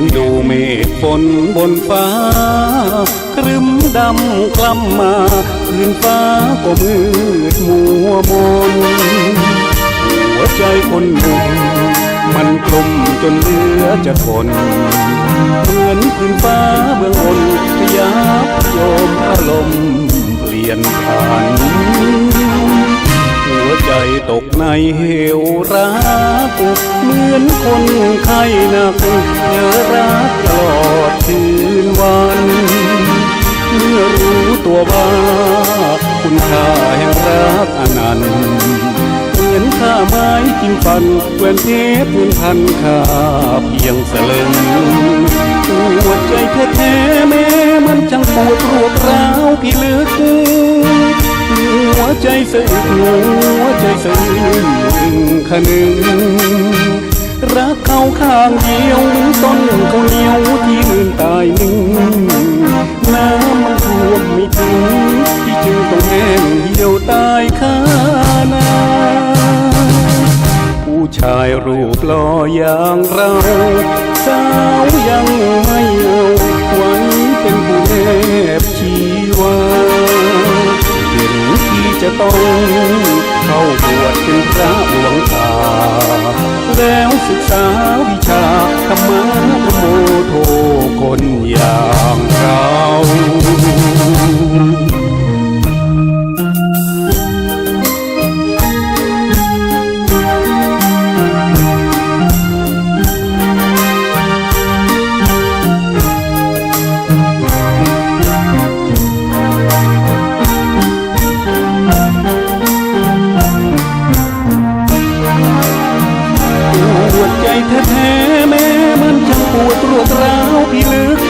นดูเมฆฝนบนฟ้า ครึ้มดำคล้ำมาพื้นฟ้าก็มืดมัวมนหัวใจคนหนุ่มมันกลมจนเหลือจะทน เหมือนพื้นฟ้าเมืองบนพยับโยมอารมณ์เปลี่ยนผัน หัวใจตกในเหว รักเหมือนคนไข้หนักเธอรักตลอดคืนวัน เมื่อรู้ตัวว่า คุณค่าแห่งรักอนันต์เหมือนข้าไม้กินฟันแหวนเพชรเงินพันค่าเพียงสลึงหัวใจแท้ๆแม้มันจังปวดรวดร้าวพี่ลึกหัวใจสะอึกหัวใจสะอึ กขนึงรักเขาข้างเดียวเหมือนต้นเขาวเหนียวที่ลื่นตายหนึ่งน้ำมันท่วมไม่ถึงที่จึงต้องแห้งเหี่ยวตายคานาผู้ชายรูปหล่ออย่างเราสาวยังไม่เอาไว้เป็นผู้แนบชีวาเห็นที่จะต้อง แท้ๆแม้มันช่างปวดรวดร้าวพี่ลึก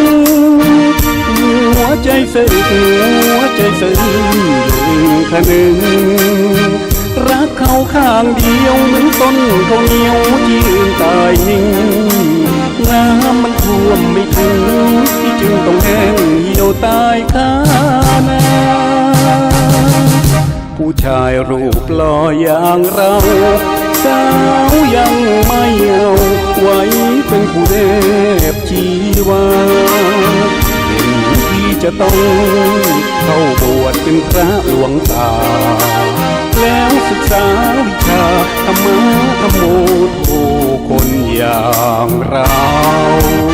หัวใจสะอึกหัวใจสะอึกขนึงรักเขาข้างเดียวเหมือนต้นเขาเหนียวที่อื่นตายนิ่งน้ำมันท่วมไม่ถึงที่จึงต้องแห้งเหี่ยวตายคานาผู้ชายรูปหล่ออย่างเราสาวยังไม่ เป็นผู้เดบชีวาเห็นที่จะต้องเข้าบวชเป็นพระหลวงตา แล้วศึกษาวิชาธรรมะธรรมโมโทคนอย่างเรา